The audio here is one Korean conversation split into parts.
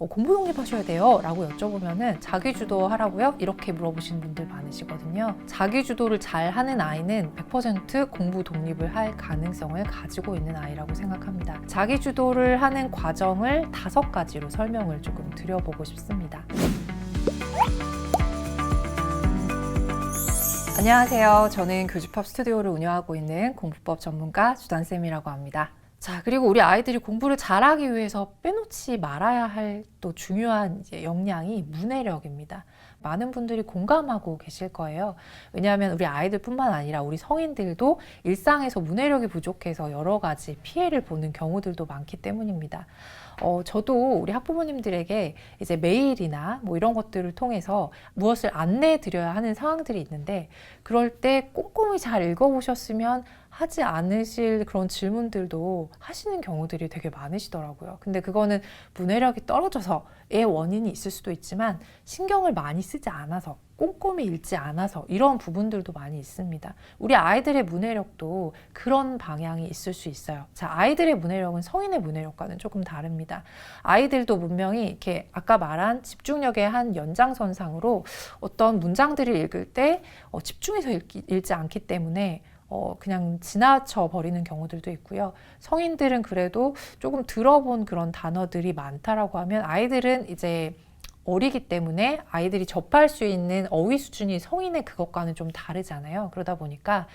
어, 공부 독립하셔야 돼요 라고 여쭤보면은 자기주도 하라고요? 이렇게 물어보시는 분들 많으시거든요. 자기주도를 잘 하는 아이는 100% 공부 독립을 할 가능성을 가지고 있는 아이라고 생각합니다. 자기주도를 하는 과정을 다섯 가지로 설명을 조금 드려보고 싶습니다. 안녕하세요. 저는 교집합 스튜디오를 운영하고 있는 공부법 전문가 주단쌤이라고 합니다. 자, 그리고 우리 아이들이 공부를 잘하기 위해서 빼놓지 말아야 할 또 중요한 이제 역량이 문해력입니다. 많은 분들이 공감하고 계실 거예요. 왜냐하면 우리 아이들뿐만 아니라 우리 성인들도 일상에서 문해력이 부족해서 여러 가지 피해를 보는 경우들도 많기 때문입니다. 어, 저도 우리 학부모님들에게 이제 메일이나 뭐 이런 것들을 통해서 무엇을 안내해 드려야 하는 상황들이 있는데 그럴 때 꼼꼼히 잘 읽어보셨으면 하지 않으실 그런 질문들도 하시는 경우들이 되게 많으시더라고요. 근데 그거는 문해력이 떨어져서의 원인이 있을 수도 있지만 신경을 많이 쓰지 않아서 꼼꼼히 읽지 않아서 이런 부분들도 많이 있습니다. 우리 아이들의 문해력도 그런 방향이 있을 수 있어요. 자, 아이들의 문해력은 성인의 문해력과는 조금 다릅니다. 아이들도 분명히 이렇게 아까 말한 집중력의 한 연장선상으로 어떤 문장들을 읽을 때 어, 집중해서 읽기, 읽지 않기 때문에 어, 그냥 지나쳐 버리는 경우들도 있고요. 성인들은 그래도 조금 들어본 그런 단어들이 많다라고 하면 아이들은 이제 어리기 때문에 아이들이 접할 수 있는 어휘 수준이 성인의 그것과는 좀 다르잖아요. 그러다 보니까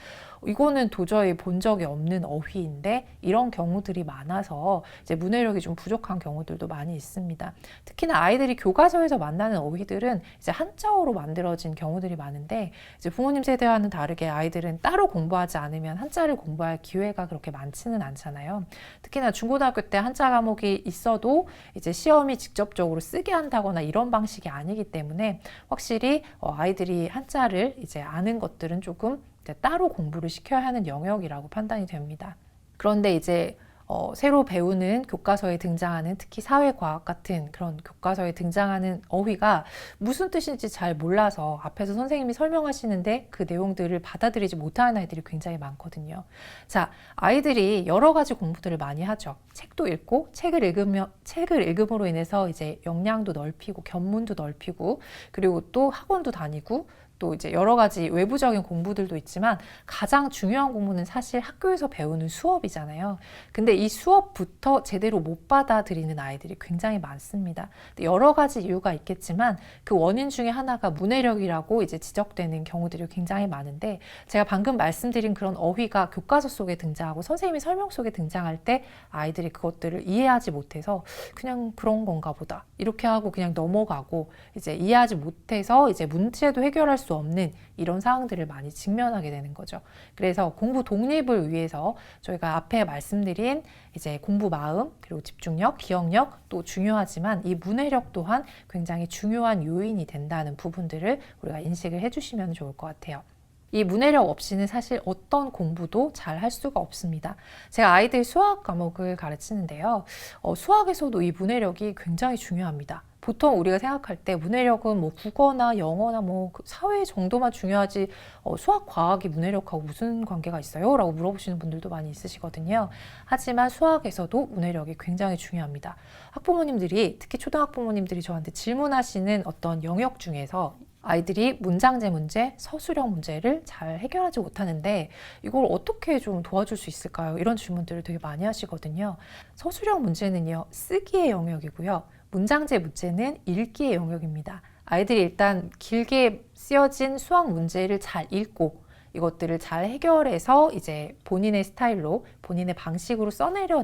이거는 도저히 본 적이 없는 어휘인데 이런 경우들이 많아서 이제 문해력이 좀 부족한 경우들도 많이 있습니다. 특히나 아이들이 교과서에서 만나는 어휘들은 이제 한자어로 만들어진 경우들이 많은데 이제 부모님 세대와는 다르게 아이들은 따로 공부하지 않으면 한자를 공부할 기회가 그렇게 많지는 않잖아요. 특히나 중고등학교 때 한자 과목이 있어도 이제 시험이 직접적으로 쓰게 한다거나 이런 방식이 아니기 때문에 확실히 어, 아이들이 한자를 이제 아는 것들은 조금 따로 공부를 시켜야 하는 영역이라고 판단이 됩니다. 그런데 이제 어, 새로 배우는 교과서에 등장하는 특히 사회과학 같은 그런 교과서에 등장하는 어휘가 무슨 뜻인지 잘 몰라서 앞에서 선생님이 설명하시는데 그 내용들을 받아들이지 못하는 아이들이 굉장히 많거든요. 자, 아이들이 여러 가지 공부들을 많이 하죠. 책도 읽고 책을 읽으며 책을 읽음으로 인해서 이제 역량도 넓히고 견문도 넓히고 그리고 또 학원도 다니고 또 이제 여러 가지 외부적인 공부들도 있지만 가장 중요한 공부는 사실 학교에서 배우는 수업이잖아요. 근데 이 수업부터 제대로 못 받아들이는 아이들이 굉장히 많습니다. 여러 가지 이유가 있겠지만 그 원인 중에 하나가 문해력이라고 이제 지적되는 경우들이 굉장히 많은데 제가 방금 말씀드린 그런 어휘가 교과서 속에 등장하고 선생님이 설명 속에 등장할 때 아이들이 그것들을 이해하지 못해서 그냥 그런 건가 보다 이렇게 하고 그냥 넘어가고 이제 이해하지 못해서 이제 문제도 해결할 수 없는 이런 상황들을 많이 직면하게 되는 거죠. 그래서 공부 독립을 위해서 저희가 앞에 말씀드린 이제 공부 마음 그리고 집중력, 기억력 또 중요하지만 이 문해력 또한 굉장히 중요한 요인이 된다는 부분들을 우리가 인식을 해주시면 좋을 것 같아요. 이 문해력 없이는 사실 어떤 공부도 잘 할 수가 없습니다. 제가 아이들 수학 과목을 가르치는데요. 어, 수학에서도 이 문해력이 굉장히 중요합니다. 보통 우리가 생각할 때 문해력은 뭐 국어나 영어나 뭐그 사회 정도만 중요하지 어, 수학 과학이 문해력하고 무슨 관계가 있어요? 라고 물어보시는 분들도 많이 있으시거든요. 하지만 수학에서도 문해력이 굉장히 중요합니다. 학부모님들이 특히 초등학부모님들이 저한테 질문하시는 어떤 영역 중에서 아이들이 문장제 문제, 서술형 문제를 잘 해결하지 못하는데 이걸 어떻게 좀 도와줄 수 있을까요? 이런 질문들을 되게 많이 하시거든요. 서술형 문제는요, 쓰기의 영역이고요. 문장제 문제는 읽기의 영역입니다. 아이들이 일단 길게 쓰여진 수학 문제를 잘 읽고 이것들을 잘 해결해서 이제 본인의 스타일로 본인의 방식으로 써내려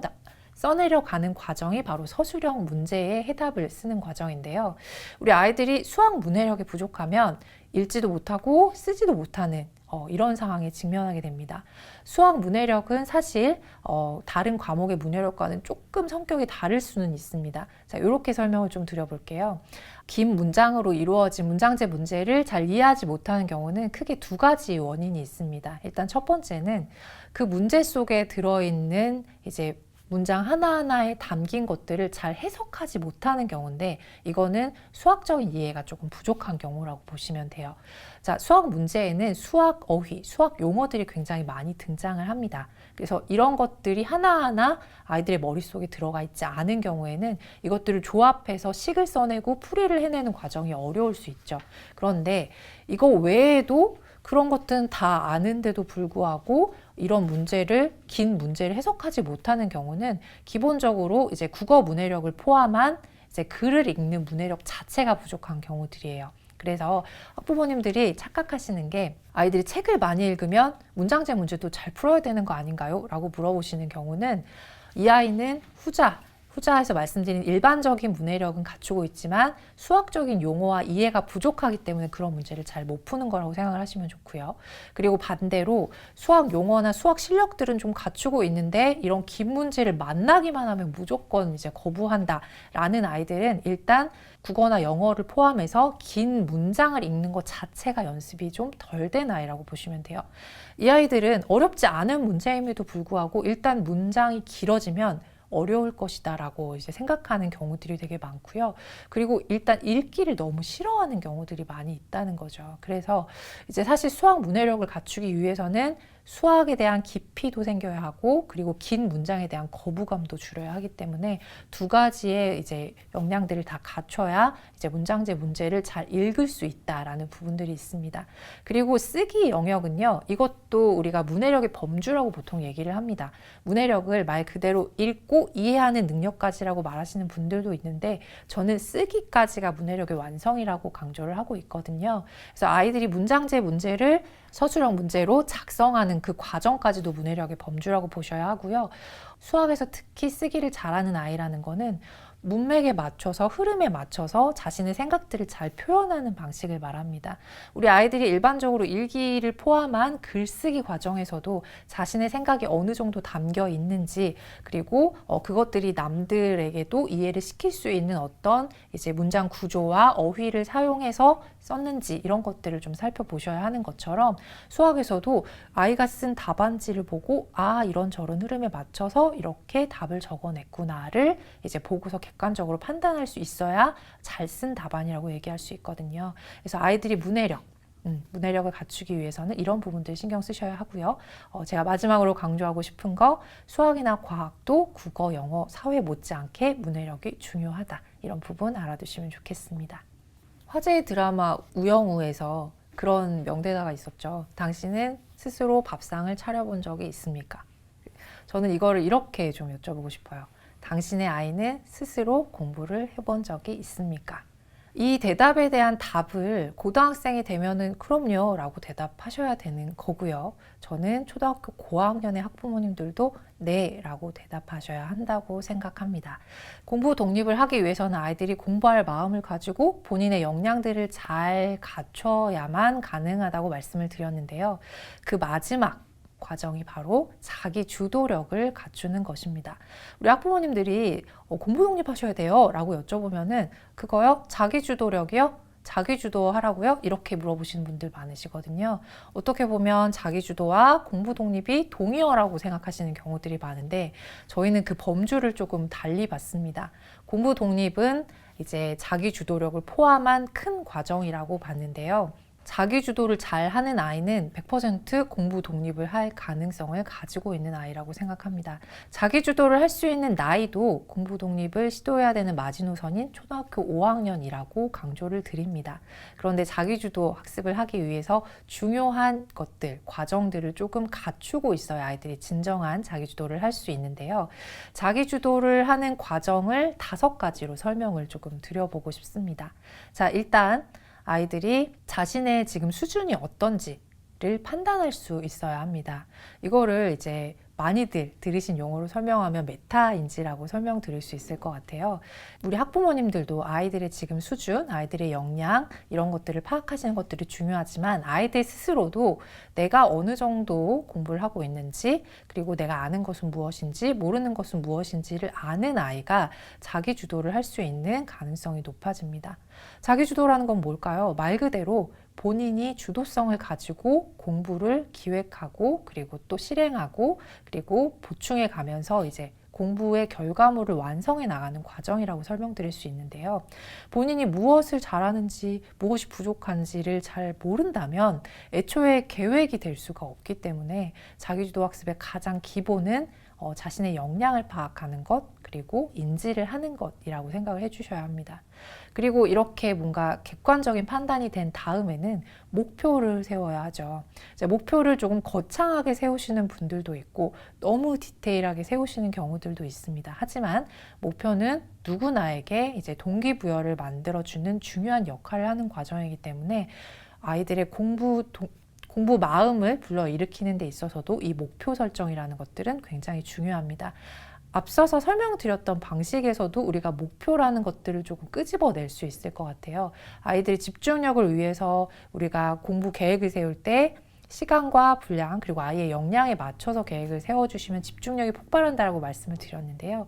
써내려 가는 과정이 바로 서술형 문제의 해답을 쓰는 과정인데요. 우리 아이들이 수학 문해력이 부족하면 읽지도 못하고 쓰지도 못하는 어, 이런 상황에 직면하게 됩니다. 수학 문해력은 사실 어, 다른 과목의 문해력과는 조금 성격이 다를 수는 있습니다. 자, 이렇게 설명을 좀 드려볼게요. 긴 문장으로 이루어진 문장제 문제를 잘 이해하지 못하는 경우는 크게 두 가지 원인이 있습니다. 일단 첫 번째는 그 문제 속에 들어있는 이제 문장 하나하나에 담긴 것들을 잘 해석하지 못하는 경우인데 이거는 수학적인 이해가 조금 부족한 경우라고 보시면 돼요. 자, 수학 문제에는 수학 어휘, 수학 용어들이 굉장히 많이 등장을 합니다. 그래서 이런 것들이 하나하나 아이들의 머릿속에 들어가 있지 않은 경우에는 이것들을 조합해서 식을 써내고 풀이를 해내는 과정이 어려울 수 있죠. 그런데 이거 외에도 그런 것들은 다 아는데도 불구하고 이런 문제를 긴 문제를 해석하지 못하는 경우는 기본적으로 이제 국어 문해력을 포함한 이제 글을 읽는 문해력 자체가 부족한 경우들이에요. 그래서 학부모님들이 착각하시는 게 아이들이 책을 많이 읽으면 문장제 문제도 잘 풀어야 되는 거 아닌가요? 라고 물어보시는 경우는 이 아이는 후자, 후자에서 말씀드린 일반적인 문해력은 갖추고 있지만 수학적인 용어와 이해가 부족하기 때문에 그런 문제를 잘 못 푸는 거라고 생각을 하시면 좋고요. 그리고 반대로 수학 용어나 수학 실력들은 좀 갖추고 있는데 이런 긴 문제를 만나기만 하면 무조건 이제 거부한다라는 아이들은 일단 국어나 영어를 포함해서 긴 문장을 읽는 것 자체가 연습이 좀 덜 된 아이라고 보시면 돼요. 이 아이들은 어렵지 않은 문제임에도 불구하고 일단 문장이 길어지면 어려울 것이다라고 이제 생각하는 경우들이 되게 많고요. 그리고 일단 읽기를 너무 싫어하는 경우들이 많이 있다는 거죠. 그래서 이제 사실 수학 문해력을 갖추기 위해서는 수학에 대한 깊이도 생겨야 하고 그리고 긴 문장에 대한 거부감도 줄여야 하기 때문에 두 가지의 이제 역량들을 다 갖춰야 이제 문장제 문제를 잘 읽을 수 있다라는 부분들이 있습니다. 그리고 쓰기 영역은요. 이것도 우리가 문해력의 범주라고 보통 얘기를 합니다. 문해력을 말 그대로 읽고 이해하는 능력까지라고 말하시는 분들도 있는데 저는 쓰기까지가 문해력의 완성이라고 강조를 하고 있거든요. 그래서 아이들이 문장제 문제를 서술형 문제로 작성하는 그 과정까지도 문해력의 범주라고 보셔야 하고요. 수학에서 특히 쓰기를 잘하는 아이라는 거는 문맥에 맞춰서 흐름에 맞춰서 자신의 생각들을 잘 표현하는 방식을 말합니다. 우리 아이들이 일반적으로 일기를 포함한 글쓰기 과정에서도 자신의 생각이 어느 정도 담겨 있는지 그리고 어, 그것들이 남들에게도 이해를 시킬 수 있는 어떤 이제 문장 구조와 어휘를 사용해서 썼는지 이런 것들을 좀 살펴보셔야 하는 것처럼 수학에서도 아이가 쓴 답안지를 보고 아 이런 저런 흐름에 맞춰서 이렇게 답을 적어냈구나를 이제 보고서 객관적으로 판단할 수 있어야 잘 쓴 답안이라고 얘기할 수 있거든요. 그래서 아이들이 문해력 음, 문해력을 갖추기 위해서는 이런 부분들 신경 쓰셔야 하고요. 어, 제가 마지막으로 강조하고 싶은 거 수학이나 과학도 국어, 영어, 사회 못지않게 문해력이 중요하다. 이런 부분 알아두시면 좋겠습니다. 화제의 드라마 우영우에서 그런 명대사가 있었죠. 당신은 스스로 밥상을 차려본 적이 있습니까? 저는 이거를 이렇게 좀 여쭤보고 싶어요. 당신의 아이는 스스로 공부를 해본 적이 있습니까? 이 대답에 대한 답을 고등학생이 되면은 그럼요 라고 대답하셔야 되는 거고요. 저는 초등학교 고학년의 학부모님들도 네 라고 대답하셔야 한다고 생각합니다. 공부 독립을 하기 위해서는 아이들이 공부할 마음을 가지고 본인의 역량들을 잘 갖춰야만 가능하다고 말씀을 드렸는데요. 그 마지막 과정이 바로 자기 주도력을 갖추는 것입니다. 우리 학부모님들이 어, 공부 독립하셔야 돼요 라고 여쭤보면은 그거요? 자기 주도력이요? 자기 주도 하라고요? 이렇게 물어보시는 분들 많으시거든요. 어떻게 보면 자기 주도와 공부 독립이 동의어라고 생각하시는 경우들이 많은데 저희는 그 범주를 조금 달리 봤습니다. 공부 독립은 이제 자기 주도력을 포함한 큰 과정이라고 봤는데요. 자기 주도를 잘 하는 아이는 100% 공부 독립을 할 가능성을 가지고 있는 아이라고 생각합니다. 자기 주도를 할 수 있는 나이도 공부 독립을 시도해야 되는 마지노선인 초등학교 5학년이라고 강조를 드립니다. 그런데 자기 주도 학습을 하기 위해서 중요한 것들, 과정들을 조금 갖추고 있어야 아이들이 진정한 자기 주도를 할 수 있는데요. 자기 주도를 하는 과정을 다섯 가지로 설명을 조금 드려보고 싶습니다. 자, 일단 아이들이 자신의 지금 수준이 어떤지를 판단할 수 있어야 합니다. 이거를 이제 많이들 들으신 용어로 설명하면 메타인지라고 설명드릴 수 있을 것 같아요. 우리 학부모님들도 아이들의 지금 수준, 아이들의 역량 이런 것들을 파악하시는 것들이 중요하지만 아이들 스스로도 내가 어느 정도 공부를 하고 있는지 그리고 내가 아는 것은 무엇인지 모르는 것은 무엇인지를 아는 아이가 자기 주도를 할 수 있는 가능성이 높아집니다. 자기 주도라는 건 뭘까요? 말 그대로 본인이 주도성을 가지고 공부를 기획하고 그리고 또 실행하고 그리고 보충해 가면서 이제 공부의 결과물을 완성해 나가는 과정이라고 설명드릴 수 있는데요. 본인이 무엇을 잘하는지, 무엇이 부족한지를 잘 모른다면 애초에 계획이 될 수가 없기 때문에 자기주도 학습의 가장 기본은 어, 자신의 역량을 파악하는 것, 그리고 인지를 하는 것이라고 생각을 해주셔야 합니다. 그리고 이렇게 뭔가 객관적인 판단이 된 다음에는 목표를 세워야 하죠. 목표를 조금 거창하게 세우시는 분들도 있고 너무 디테일하게 세우시는 경우들도 있습니다. 하지만 목표는 누구나에게 이제 동기부여를 만들어주는 중요한 역할을 하는 과정이기 때문에 아이들의 공부 동, 공부 마음을 불러일으키는 데 있어서도 이 목표 설정이라는 것들은 굉장히 중요합니다. 앞서서 설명드렸던 방식에서도 우리가 목표라는 것들을 조금 끄집어낼 수 있을 것 같아요. 아이들의 집중력을 위해서 우리가 공부 계획을 세울 때 시간과 분량 그리고 아이의 역량에 맞춰서 계획을 세워주시면 집중력이 폭발한다라고 말씀을 드렸는데요.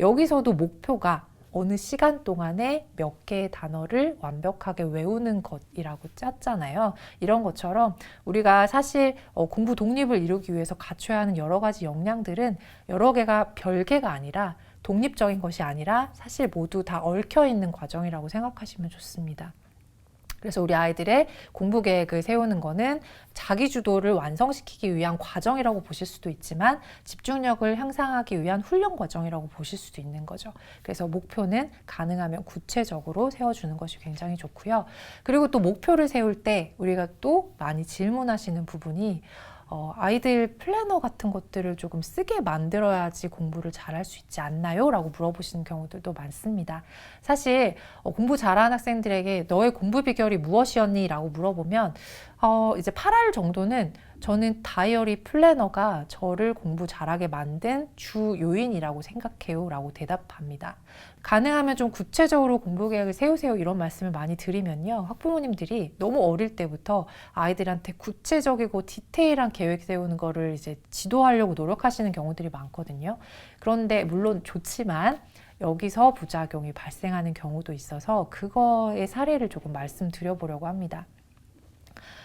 여기서도 목표가 어느 시간 동안에 몇 개의 단어를 완벽하게 외우는 것이라고 짰잖아요. 이런 것처럼 우리가 사실 어, 공부 독립을 이루기 위해서 갖춰야 하는 여러 가지 역량들은 여러 개가 별개가 아니라 독립적인 것이 아니라 사실 모두 다 얽혀 있는 과정이라고 생각하시면 좋습니다. 그래서 우리 아이들의 공부 계획을 세우는 거는 자기 주도를 완성시키기 위한 과정이라고 보실 수도 있지만 집중력을 향상하기 위한 훈련 과정이라고 보실 수도 있는 거죠. 그래서 목표는 가능하면 구체적으로 세워주는 것이 굉장히 좋고요. 그리고 또 목표를 세울 때 우리가 또 많이 질문하시는 부분이 어, 아이들 플래너 같은 것들을 조금 쓰게 만들어야지 공부를 잘할 수 있지 않나요? 라고 물어보시는 경우들도 많습니다. 사실 어, 공부 잘하는 학생들에게 너의 공부 비결이 무엇이었니? 라고 물어보면 어, 이제 8할 정도는 저는 다이어리 플래너가 저를 공부 잘하게 만든 주 요인이라고 생각해요. 라고 대답합니다. 가능하면 좀 구체적으로 공부 계획을 세우세요. 이런 말씀을 많이 드리면요. 학부모님들이 너무 어릴 때부터 아이들한테 구체적이고 디테일한 계획 세우는 거를 이제 지도하려고 노력하시는 경우들이 많거든요. 그런데 물론 좋지만 여기서 부작용이 발생하는 경우도 있어서 그거의 사례를 조금 말씀드려 보려고 합니다.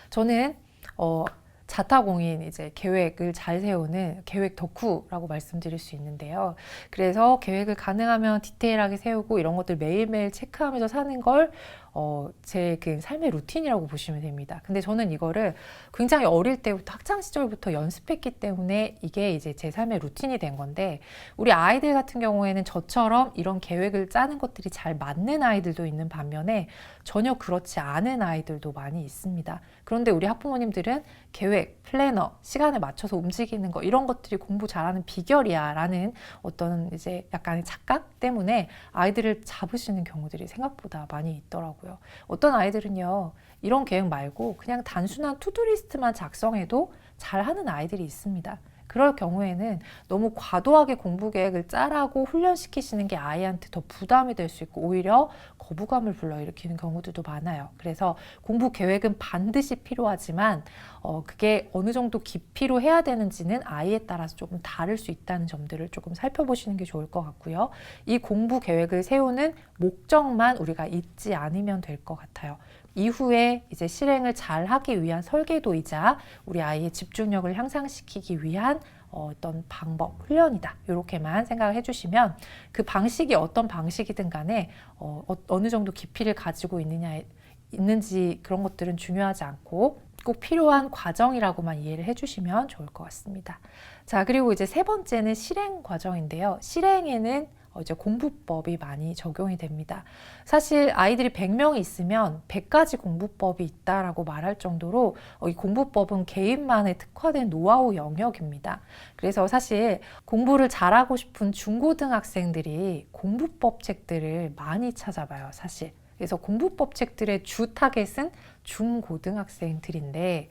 저는 어, 자타공인 이제 계획을 잘 세우는 계획 덕후라고 말씀드릴 수 있는데요. 그래서 계획을 가능하면 디테일하게 세우고 이런 것들 매일매일 체크하면서 사는 걸 어, 제그 삶의 루틴이라고 보시면 됩니다. 근데 저는 이거를 굉장히 어릴 때부터 학창 시절부터 연습했기 때문에 이게 이제 제 삶의 루틴이 된 건데 우리 아이들 같은 경우에는 저처럼 이런 계획을 짜는 것들이 잘 맞는 아이들도 있는 반면에 전혀 그렇지 않은 아이들도 많이 있습니다. 그런데 우리 학부모님들은 계획, 플래너, 시간에 맞춰서 움직이는 거 이런 것들이 공부 잘하는 비결이야라는 어떤 이제 약간의 착각 때문에 아이들을 잡으시는 경우들이 생각보다 많이 있더라고요. 어떤 아이들은요 이런 계획 말고 그냥 단순한 투두리스트만 작성해도 잘하는 아이들이 있습니다. 그럴 경우에는 너무 과도하게 공부 계획을 짜라고 훈련시키시는 게 아이한테 더 부담이 될 수 있고 오히려 거부감을 불러일으키는 경우들도 많아요. 그래서 공부 계획은 반드시 필요하지만 어, 그게 어느 정도 깊이로 해야 되는지는 아이에 따라서 조금 다를 수 있다는 점들을 조금 살펴보시는 게 좋을 것 같고요. 이 공부 계획을 세우는 목적만 우리가 잊지 않으면 될 것 같아요. 이후에 이제 실행을 잘 하기 위한 설계도이자 우리 아이의 집중력을 향상시키기 위한 어떤 방법, 훈련이다. 이렇게만 생각을 해주시면 그 방식이 어떤 방식이든 간에 어, 어느 정도 깊이를 가지고 있느냐, 있는지 그런 것들은 중요하지 않고 꼭 필요한 과정이라고만 이해를 해주시면 좋을 것 같습니다. 자, 그리고 이제 세 번째는 실행 과정인데요. 실행에는 어, 이제 공부법이 많이 적용이 됩니다. 사실 아이들이 100명이 있으면 100가지 공부법이 있다라고 말할 정도로 어, 이 공부법은 개인만의 특화된 노하우 영역입니다. 그래서 사실 공부를 잘하고 싶은 중고등학생들이 공부법 책들을 많이 찾아봐요, 사실. 그래서 공부법 책들의 주 타겟은 중고등학생들인데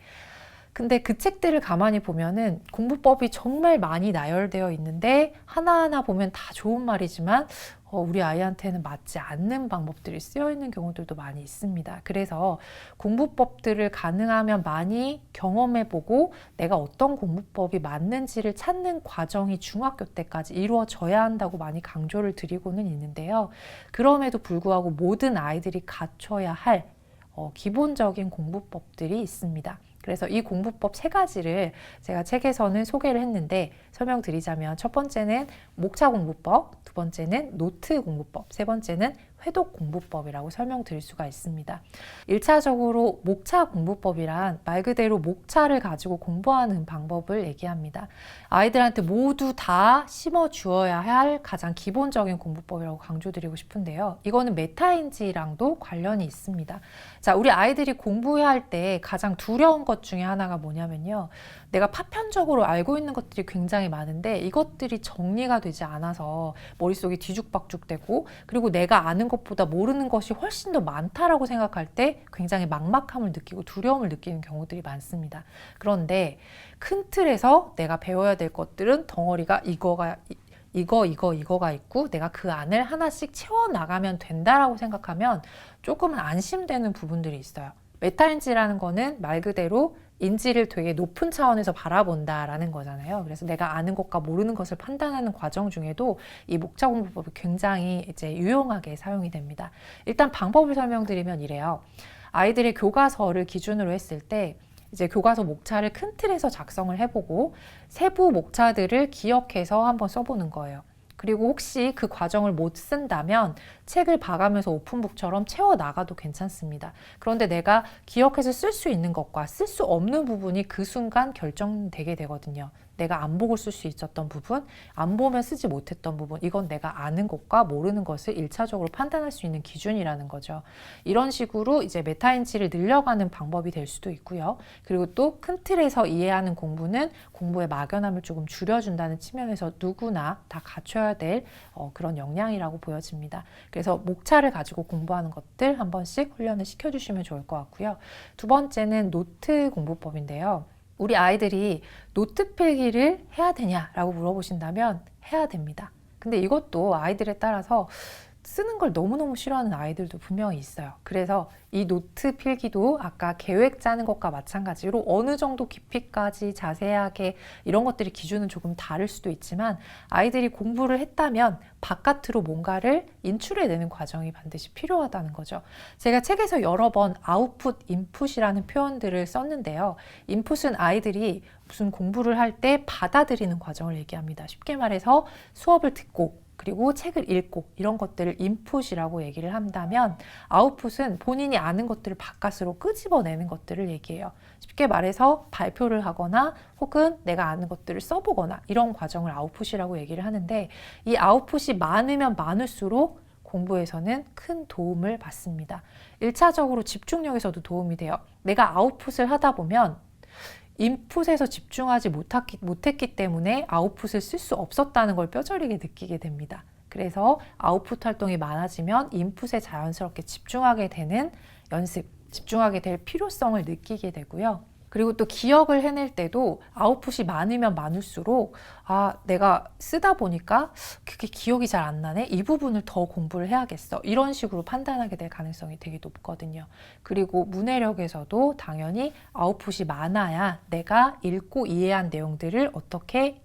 근데 그 책들을 가만히 보면은 공부법이 정말 많이 나열되어 있는데 하나하나 보면 다 좋은 말이지만 어, 우리 아이한테는 맞지 않는 방법들이 쓰여 있는 경우들도 많이 있습니다. 그래서 공부법들을 가능하면 많이 경험해 보고 내가 어떤 공부법이 맞는지를 찾는 과정이 중학교 때까지 이루어져야 한다고 많이 강조를 드리고는 있는데요. 그럼에도 불구하고 모든 아이들이 갖춰야 할 어, 기본적인 공부법들이 있습니다. 그래서 이 공부법 세 가지를 제가 책에서는 소개를 했는데 설명드리자면 첫 번째는 목차 공부법, 두 번째는 노트 공부법, 세 번째는 회독 공부법이라고 설명드릴 수가 있습니다. 1차적으로 목차 공부법이란 말 그대로 목차를 가지고 공부하는 방법을 얘기합니다. 아이들한테 모두 다 심어 주어야 할 가장 기본적인 공부법이라고 강조드리고 싶은데요. 이거는 메타인지랑도 관련이 있습니다. 자, 우리 아이들이 공부할 때 가장 두려운 것 중에 하나가 뭐냐면요. 내가 파편적으로 알고 있는 것들이 굉장히 많은데 이것들이 정리가 되지 않아서 머릿속이 뒤죽박죽되고 그리고 내가 아는 것보다 모르는 것이 훨씬 더 많다라고 생각할 때 굉장히 막막함을 느끼고 두려움을 느끼는 경우들이 많습니다. 그런데 큰 틀에서 내가 배워야 될 것들은 덩어리가 이거가 이- 이거 이거 이거가 있고 내가 그 안을 하나씩 채워 나가면 된다라고 생각하면 조금은 안심되는 부분들이 있어요. 메타인지라는 거는 말 그대로 인지를 되게 높은 차원에서 바라본다라는 거잖아요. 그래서 내가 아는 것과 모르는 것을 판단하는 과정 중에도 이 목차 공부법이 굉장히 이제 유용하게 사용이 됩니다. 일단 방법을 설명드리면 이래요. 아이들의 교과서를 기준으로 했을 때 이제 교과서 목차를 큰 틀에서 작성을 해보고 세부 목차들을 기억해서 한번 써보는 거예요. 그리고 혹시 그 과정을 못 쓴다면 책을 봐가면서 오픈북처럼 채워 나가도 괜찮습니다. 그런데 내가 기억해서 쓸 수 있는 것과 쓸 수 없는 부분이 그 순간 결정되게 되거든요. 내가 안 보고 쓸 수 있었던 부분, 안 보면 쓰지 못했던 부분, 이건 내가 아는 것과 모르는 것을 일차적으로 판단할 수 있는 기준이라는 거죠. 이런 식으로 이제 메타인지를 늘려가는 방법이 될 수도 있고요. 그리고 또 큰 틀에서 이해하는 공부는 공부의 막연함을 조금 줄여준다는 측면에서 누구나 다 갖춰야 될 어, 그런 역량이라고 보여집니다. 그래서 목차를 가지고 공부하는 것들 한 번씩 훈련을 시켜주시면 좋을 것 같고요. 두 번째는 노트 공부법인데요. 우리 아이들이 노트 필기를 해야 되냐라고 물어보신다면 해야 됩니다. 근데 이것도 아이들에 따라서 쓰는 걸 너무너무 싫어하는 아이들도 분명히 있어요. 그래서 이 노트 필기도 아까 계획 짜는 것과 마찬가지로 어느 정도 깊이까지 자세하게 이런 것들이 기준은 조금 다를 수도 있지만 아이들이 공부를 했다면 바깥으로 뭔가를 인출해내는 과정이 반드시 필요하다는 거죠. 제가 책에서 여러 번 아웃풋, 인풋이라는 표현들을 썼는데요. 인풋은 아이들이 무슨 공부를 할 때 받아들이는 과정을 얘기합니다. 쉽게 말해서 수업을 듣고 그리고 책을 읽고 이런 것들을 인풋이라고 얘기를 한다면 아웃풋은 본인이 아는 것들을 바깥으로 끄집어내는 것들을 얘기해요. 쉽게 말해서 발표를 하거나 혹은 내가 아는 것들을 써보거나 이런 과정을 아웃풋이라고 얘기를 하는데 이 아웃풋이 많으면 많을수록 공부에서는 큰 도움을 받습니다. 1차적으로 집중력에서도 도움이 돼요. 내가 아웃풋을 하다 보면 인풋에서 집중하지 못했기, 못했기 때문에 아웃풋을 쓸 수 없었다는 걸 뼈저리게 느끼게 됩니다. 그래서 아웃풋 활동이 많아지면 인풋에 자연스럽게 집중하게 되는 연습, 집중하게 될 필요성을 느끼게 되고요. 그리고 또 기억을 해낼 때도 아웃풋이 많으면 많을수록 아, 내가 쓰다 보니까 그게 기억이 잘 안 나네. 이 부분을 더 공부를 해야겠어. 이런 식으로 판단하게 될 가능성이 되게 높거든요. 그리고 문해력에서도 당연히 아웃풋이 많아야 내가 읽고 이해한 내용들을 어떻게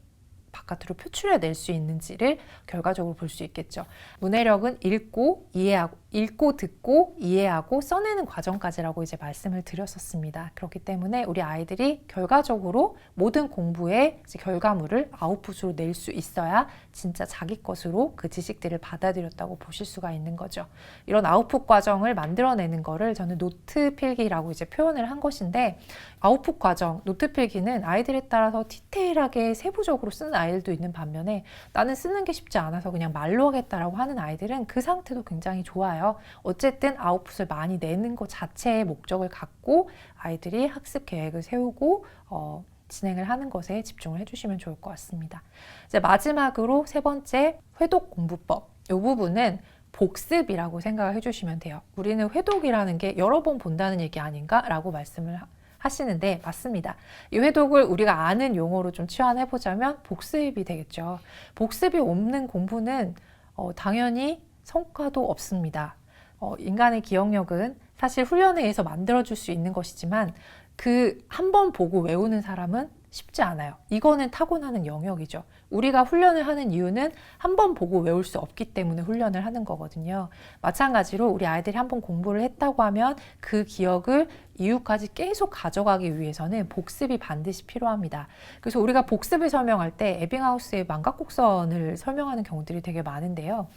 바깥으로 표출해낼 수 있는지를 결과적으로 볼 수 있겠죠. 문해력은 읽고 이해하고 읽고 듣고 이해하고 써내는 과정까지라고 이제 말씀을 드렸었습니다. 그렇기 때문에 우리 아이들이 결과적으로 모든 공부의 결과물을 아웃풋으로 낼 수 있어야 진짜 자기 것으로 그 지식들을 받아들였다고 보실 수가 있는 거죠. 이런 아웃풋 과정을 만들어내는 거를 저는 노트 필기라고 이제 표현을 한 것인데 아웃풋 과정, 노트 필기는 아이들에 따라서 디테일하게 세부적으로 쓰는 아이들도 있는 반면에 나는 쓰는 게 쉽지 않아서 그냥 말로 하겠다라고 하는 아이들은 그 상태도 굉장히 좋아요. 어쨌든 아웃풋을 많이 내는 것 자체의 목적을 갖고 아이들이 학습 계획을 세우고 어, 진행을 하는 것에 집중을 해주시면 좋을 것 같습니다. 이제 마지막으로 세 번째 회독 공부법. 이 부분은 복습이라고 생각을 해주시면 돼요. 우리는 회독이라는 게 여러 번 본다는 얘기 아닌가라고 말씀을 하- 하시는데 맞습니다. 이 회독을 우리가 아는 용어로 좀 치환해 보자면 복습이 되겠죠. 복습이 없는 공부는 어, 당연히 성과도 없습니다. 어, 인간의 기억력은 사실 훈련에 의해서 만들어줄 수 있는 것이지만 그 한 번 보고 외우는 사람은 쉽지 않아요. 이거는 타고나는 영역이죠. 우리가 훈련을 하는 이유는 한 번 보고 외울 수 없기 때문에 훈련을 하는 거거든요. 마찬가지로 우리 아이들이 한 번 공부를 했다고 하면 그 기억을 이후까지 계속 가져가기 위해서는 복습이 반드시 필요합니다. 그래서 우리가 복습을 설명할 때 에빙하우스의 망각곡선을 설명하는 경우들이 되게 많은데요.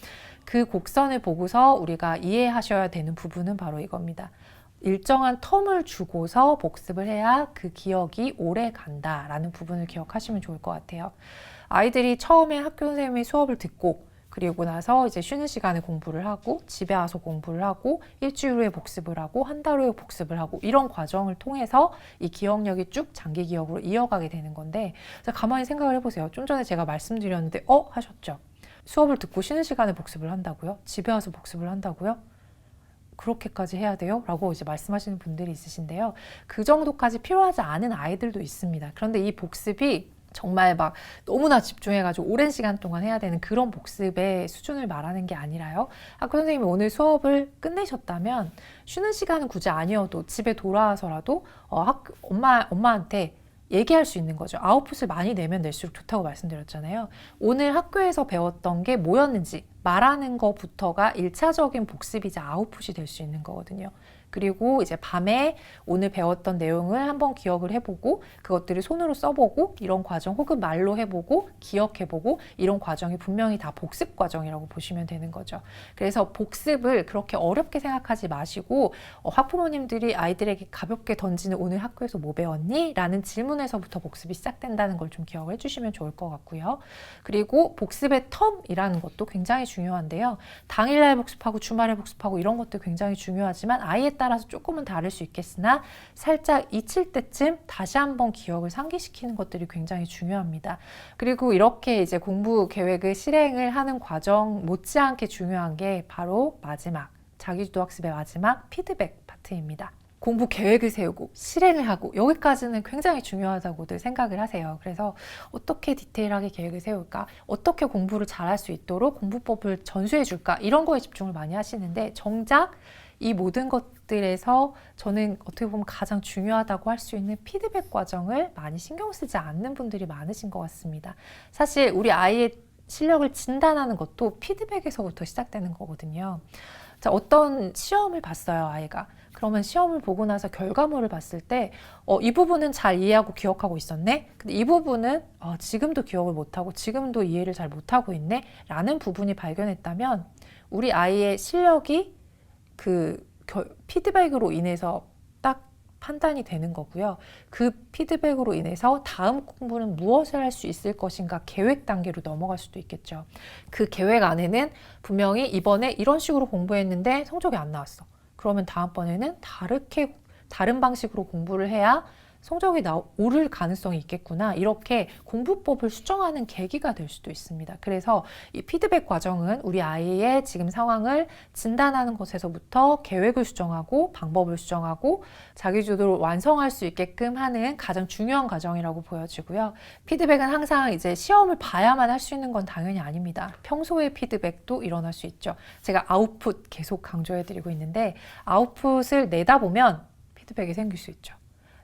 그 곡선을 보고서 우리가 이해하셔야 되는 부분은 바로 이겁니다. 일정한 텀을 주고서 복습을 해야 그 기억이 오래 간다라는 부분을 기억하시면 좋을 것 같아요. 아이들이 처음에 학교 선생님의 수업을 듣고 그리고 나서 이제 쉬는 시간에 공부를 하고 집에 와서 공부를 하고 일주일 후에 복습을 하고 한 달 후에 복습을 하고 이런 과정을 통해서 이 기억력이 쭉 장기 기억으로 이어가게 되는 건데 가만히 생각을 해보세요. 좀 전에 제가 말씀드렸는데 어 하셨죠? 수업을 듣고 쉬는 시간에 복습을 한다고요? 집에 와서 복습을 한다고요? 그렇게까지 해야 돼요? 라고 이제 말씀하시는 분들이 있으신데요. 그 정도까지 필요하지 않은 아이들도 있습니다. 그런데 이 복습이 정말 막 너무나 집중해가지고 오랜 시간 동안 해야 되는 그런 복습의 수준을 말하는 게 아니라요. 학교 선생님이 오늘 수업을 끝내셨다면 쉬는 시간은 굳이 아니어도 집에 돌아와서라도 어, 학, 엄마, 엄마한테 얘기할 수 있는 거죠. 아웃풋을 많이 내면 낼수록 좋다고 말씀드렸잖아요. 오늘 학교에서 배웠던 게 뭐였는지 말하는 것부터가 일차적인 복습이자 아웃풋이 될 수 있는 거거든요. 그리고 이제 밤에 오늘 배웠던 내용을 한번 기억을 해보고 그것들을 손으로 써보고 이런 과정 혹은 말로 해보고 기억해보고 이런 과정이 분명히 다 복습 과정이라고 보시면 되는 거죠. 그래서 복습을 그렇게 어렵게 생각하지 마시고 어, 학부모님들이 아이들에게 가볍게 던지는 오늘 학교에서 뭐 배웠니? 라는 질문에서부터 복습이 시작된다는 걸 좀 기억을 해주시면 좋을 것 같고요. 그리고 복습의 텀이라는 것도 굉장히 중요한데요. 당일날 복습하고 주말에 복습하고 이런 것도 굉장히 중요하지만 아이에 따라서 조금은 다를 수 있겠으나 살짝 잊힐 때쯤 다시 한번 기억을 상기시키는 것들이 굉장히 중요합니다. 그리고 이렇게 이제 공부 계획을 실행을 하는 과정 못지않게 중요한 게 바로 마지막 자기주도 학습의 마지막 피드백 파트입니다. 공부 계획을 세우고 실행을 하고 여기까지는 굉장히 중요하다고들 생각을 하세요. 그래서 어떻게 디테일하게 계획을 세울까? 어떻게 공부를 잘할 수 있도록 공부법을 전수해 줄까? 이런 거에 집중을 많이 하시는데 정작 이 모든 것 들에서 저는 어떻게 보면 가장 중요하다고 할 수 있는 피드백 과정을 많이 신경 쓰지 않는 분들이 많으신 것 같습니다. 사실 우리 아이의 실력을 진단하는 것도 피드백에서부터 시작되는 거거든요. 자, 어떤 시험을 봤어요, 아이가. 그러면 시험을 보고 나서 결과물을 봤을 때, 어, 이 부분은 잘 이해하고 기억하고 있었네? 근데 이 부분은 어, 지금도 기억을 못하고 지금도 이해를 잘 못하고 있네? 라는 부분이 발견했다면, 우리 아이의 실력이 그 결, 피드백으로 인해서 딱 판단이 되는 거고요. 그 피드백으로 인해서 다음 공부는 무엇을 할 수 있을 것인가 계획 단계로 넘어갈 수도 있겠죠. 그 계획 안에는 분명히 이번에 이런 식으로 공부했는데 성적이 안 나왔어. 그러면 다음번에는 다르게 다른 방식으로 공부를 해야 성적이 나, 오를 가능성이 있겠구나. 이렇게 공부법을 수정하는 계기가 될 수도 있습니다. 그래서 이 피드백 과정은 우리 아이의 지금 상황을 진단하는 것에서부터 계획을 수정하고 방법을 수정하고 자기주도를 완성할 수 있게끔 하는 가장 중요한 과정이라고 보여지고요. 피드백은 항상 이제 시험을 봐야만 할 수 있는 건 당연히 아닙니다. 평소의 피드백도 일어날 수 있죠. 제가 아웃풋 계속 강조해 드리고 있는데 아웃풋을 내다 보면 피드백이 생길 수 있죠.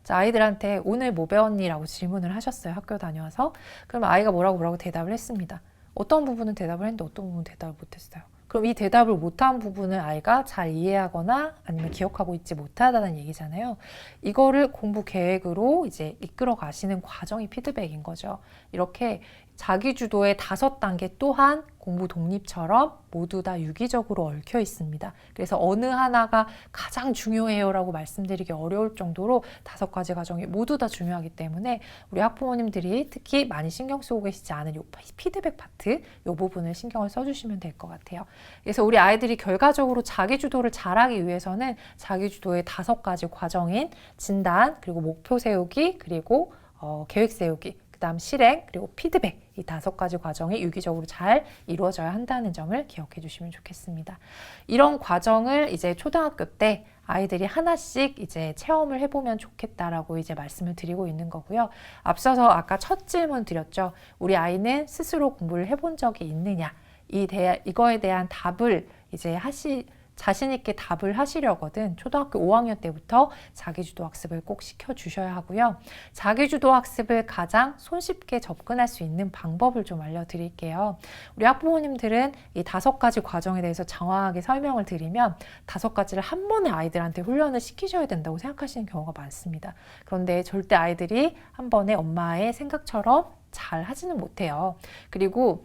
자, 아이들한테 오늘 뭐 배웠니? 라고 질문을 하셨어요. 학교 다녀와서. 그럼 아이가 뭐라고 뭐라고 대답을 했습니다. 어떤 부분은 대답을 했는데 어떤 부분은 대답을 못했어요. 그럼 이 대답을 못한 부분을 아이가 잘 이해하거나 아니면 기억하고 있지 못하다는 얘기잖아요. 이거를 공부 계획으로 이제 이끌어 가시는 과정이 피드백인 거죠. 이렇게 자기 주도의 다섯 단계 또한 공부 독립처럼 모두 다 유기적으로 얽혀 있습니다. 그래서 어느 하나가 가장 중요해요라고 말씀드리기 어려울 정도로 다섯 가지 과정이 모두 다 중요하기 때문에 우리 학부모님들이 특히 많이 신경 쓰고 계시지 않은 요 피드백 파트 요 부분을 신경을 써주시면 될 것 같아요. 그래서 우리 아이들이 결과적으로 자기 주도를 잘하기 위해서는 자기 주도의 다섯 가지 과정인 진단 그리고 목표 세우기 그리고 어, 계획 세우기 그다음 실행 그리고 피드백 이 다섯 가지 과정이 유기적으로 잘 이루어져야 한다는 점을 기억해 주시면 좋겠습니다. 이런 과정을 이제 초등학교 때 아이들이 하나씩 이제 체험을 해보면 좋겠다라고 이제 말씀을 드리고 있는 거고요. 앞서서 아까 첫 질문 드렸죠. 우리 아이는 스스로 공부를 해본 적이 있느냐? 이 대, 이거에 대한 답을 이제 하시 자신 있게 답을 하시려거든 초등학교 5학년 때부터 자기주도 학습을 꼭 시켜주셔야 하고요. 자기주도 학습을 가장 손쉽게 접근할 수 있는 방법을 좀 알려드릴게요. 우리 학부모님들은 이 다섯 가지 과정에 대해서 정확하게 설명을 드리면 다섯 가지를 한 번에 아이들한테 훈련을 시키셔야 된다고 생각하시는 경우가 많습니다. 그런데 절대 아이들이 한 번에 엄마의 생각처럼 잘 하지는 못해요. 그리고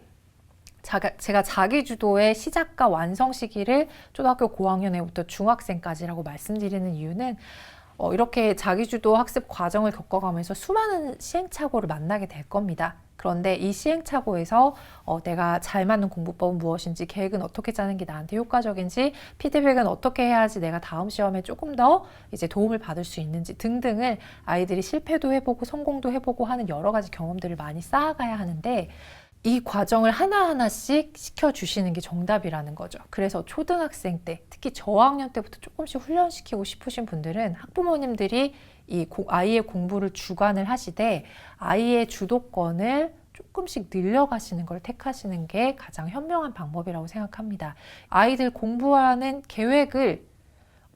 자가, 제가 자기주도의 시작과 완성 시기를 초등학교 고학년에부터 중학생까지라고 말씀드리는 이유는 어, 이렇게 자기주도 학습 과정을 겪어가면서 수많은 시행착오를 만나게 될 겁니다. 그런데 이 시행착오에서 어, 내가 잘 맞는 공부법은 무엇인지, 계획은 어떻게 짜는 게 나한테 효과적인지, 피드백은 어떻게 해야지 내가 다음 시험에 조금 더 이제 도움을 받을 수 있는지 등등을 아이들이 실패도 해보고 성공도 해보고 하는 여러 가지 경험들을 많이 쌓아가야 하는데 이 과정을 하나하나씩 시켜주시는 게 정답이라는 거죠. 그래서 초등학생 때, 특히 저학년 때부터 조금씩 훈련시키고 싶으신 분들은 학부모님들이 이 고- 아이의 공부를 주관을 하시되 아이의 주도권을 조금씩 늘려가시는 걸 택하시는 게 가장 현명한 방법이라고 생각합니다. 아이들 공부하는 계획을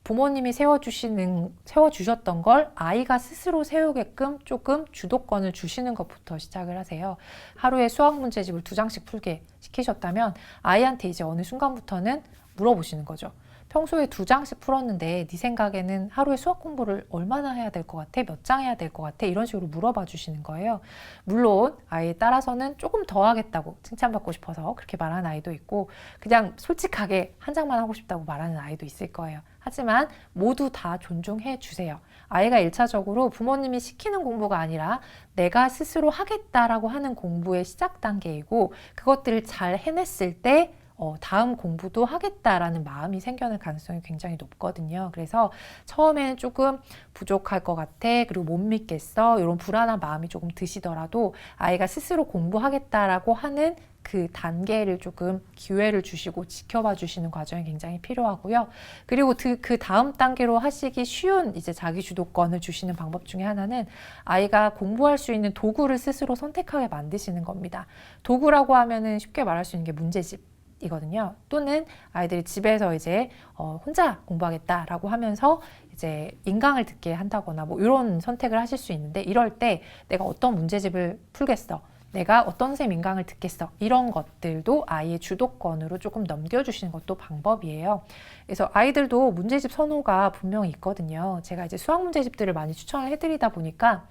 부모님이 세워주시는, 세워주셨던 걸 아이가 스스로 세우게끔 조금 주도권을 주시는 것부터 시작을 하세요. 하루에 수학 문제집을 두 장씩 풀게 시키셨다면 아이한테 이제 어느 순간부터는 물어보시는 거죠. 평소에 두 장씩 풀었는데 네 생각에는 하루에 수학 공부를 얼마나 해야 될 것 같아? 몇 장 해야 될 것 같아? 이런 식으로 물어봐 주시는 거예요. 물론 아이에 따라서는 조금 더 하겠다고 칭찬받고 싶어서 그렇게 말하는 아이도 있고 그냥 솔직하게 한 장만 하고 싶다고 말하는 아이도 있을 거예요. 하지만 모두 다 존중해 주세요. 아이가 일차적으로 부모님이 시키는 공부가 아니라 내가 스스로 하겠다라고 하는 공부의 시작 단계이고 그것들을 잘 해냈을 때 어, 다음 공부도 하겠다라는 마음이 생겨날 가능성이 굉장히 높거든요. 그래서 처음에는 조금 부족할 것 같아, 그리고 못 믿겠어, 이런 불안한 마음이 조금 드시더라도 아이가 스스로 공부하겠다라고 하는 그 단계를 조금 기회를 주시고 지켜봐 주시는 과정이 굉장히 필요하고요. 그리고 그, 그 다음 단계로 하시기 쉬운 이제 자기 주도권을 주시는 방법 중에 하나는 아이가 공부할 수 있는 도구를 스스로 선택하게 만드시는 겁니다. 도구라고 하면은 쉽게 말할 수 있는 게 문제집. 이거든요. 또는 아이들이 집에서 이제 어, 혼자 공부하겠다라고 하면서 이제 인강을 듣게 한다거나 뭐 이런 선택을 하실 수 있는데 이럴 때 내가 어떤 문제집을 풀겠어. 내가 어떤 선생님 인강을 듣겠어. 이런 것들도 아이의 주도권으로 조금 넘겨주시는 것도 방법이에요. 그래서 아이들도 문제집 선호가 분명히 있거든요. 제가 이제 수학 문제집들을 많이 추천을 해드리다 보니까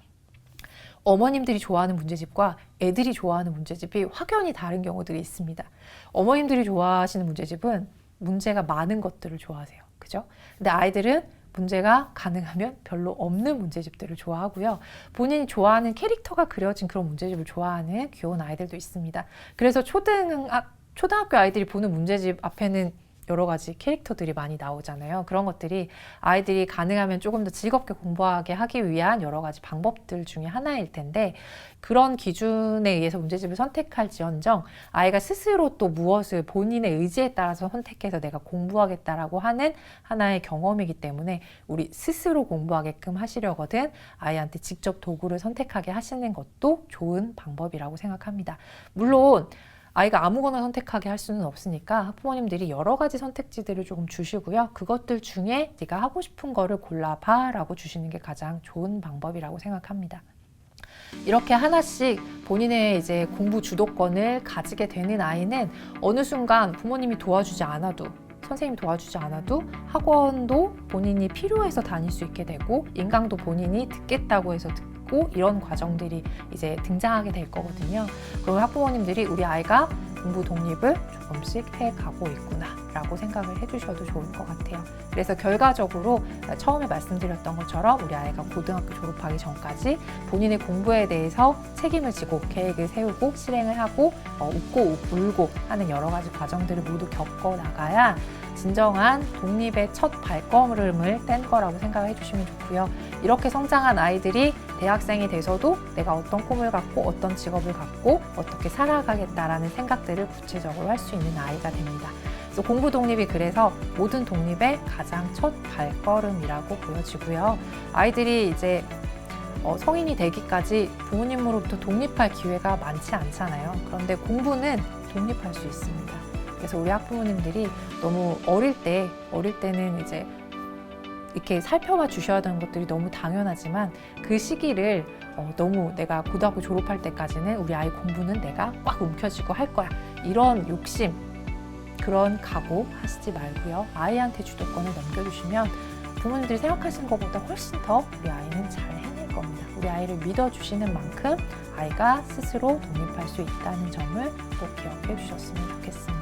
어머님들이 좋아하는 문제집과 애들이 좋아하는 문제집이 확연히 다른 경우들이 있습니다. 어머님들이 좋아하시는 문제집은 문제가 많은 것들을 좋아하세요. 그죠? 근데 아이들은 문제가 가능하면 별로 없는 문제집들을 좋아하고요. 본인이 좋아하는 캐릭터가 그려진 그런 문제집을 좋아하는 귀여운 아이들도 있습니다. 그래서 초등학, 초등학교 아이들이 보는 문제집 앞에는 여러 가지 캐릭터들이 많이 나오잖아요. 그런 것들이 아이들이 가능하면 조금 더 즐겁게 공부하게 하기 위한 여러 가지 방법들 중에 하나일 텐데 그런 기준에 의해서 문제집을 선택할지언정 아이가 스스로 또 무엇을 본인의 의지에 따라서 선택해서 내가 공부하겠다라고 하는 하나의 경험이기 때문에 우리 스스로 공부하게끔 하시려거든 아이한테 직접 도구를 선택하게 하시는 것도 좋은 방법이라고 생각합니다. 물론 아이가 아무거나 선택하게 할 수는 없으니까 학부모님들이 여러 가지 선택지들을 조금 주시고요. 그것들 중에 네가 하고 싶은 거를 골라봐라고 주시는 게 가장 좋은 방법이라고 생각합니다. 이렇게 하나씩 본인의 이제 공부 주도권을 가지게 되는 아이는 어느 순간 부모님이 도와주지 않아도 선생님이 도와주지 않아도 학원도 본인이 필요해서 다닐 수 있게 되고 인강도 본인이 듣겠다고 해서 듣 고 이런 과정들이 이제 등장하게 될 거거든요. 그럼 학부모님들이 우리 아이가 공부 독립을 조금씩 해가고 있구나라고 생각을 해주셔도 좋을 것 같아요. 그래서 결과적으로 처음에 말씀드렸던 것처럼 우리 아이가 고등학교 졸업하기 전까지 본인의 공부에 대해서 책임을 지고 계획을 세우고 실행을 하고 어, 웃고 울고 하는 여러 가지 과정들을 모두 겪어 나가야 진정한 독립의 첫 발걸음을 뗀 거라고 생각을 해주시면 좋고요. 이렇게 성장한 아이들이 대학생이 돼서도 내가 어떤 꿈을 갖고 어떤 직업을 갖고 어떻게 살아가겠다라는 생각들을 구체적으로 할 수 있는 아이가 됩니다. 그래서 공부 독립이 그래서 모든 독립의 가장 첫 발걸음이라고 보여지고요. 아이들이 이제 어, 성인이 되기까지 부모님으로부터 독립할 기회가 많지 않잖아요. 그런데 공부는 독립할 수 있습니다. 그래서 우리 학부모님들이 너무 어릴 때, 어릴 때는 이제 이렇게 살펴봐 주셔야 되는 것들이 너무 당연하지만 그 시기를 어, 너무 내가 고등학교 졸업할 때까지는 우리 아이 공부는 내가 꽉 움켜쥐고 할 거야. 이런 욕심, 그런 각오 하시지 말고요. 아이한테 주도권을 넘겨주시면 부모님들이 생각하시는 것보다 훨씬 더 우리 아이는 잘 해낼 겁니다. 우리 아이를 믿어주시는 만큼 아이가 스스로 독립할 수 있다는 점을 꼭 기억해 주셨으면 좋겠습니다.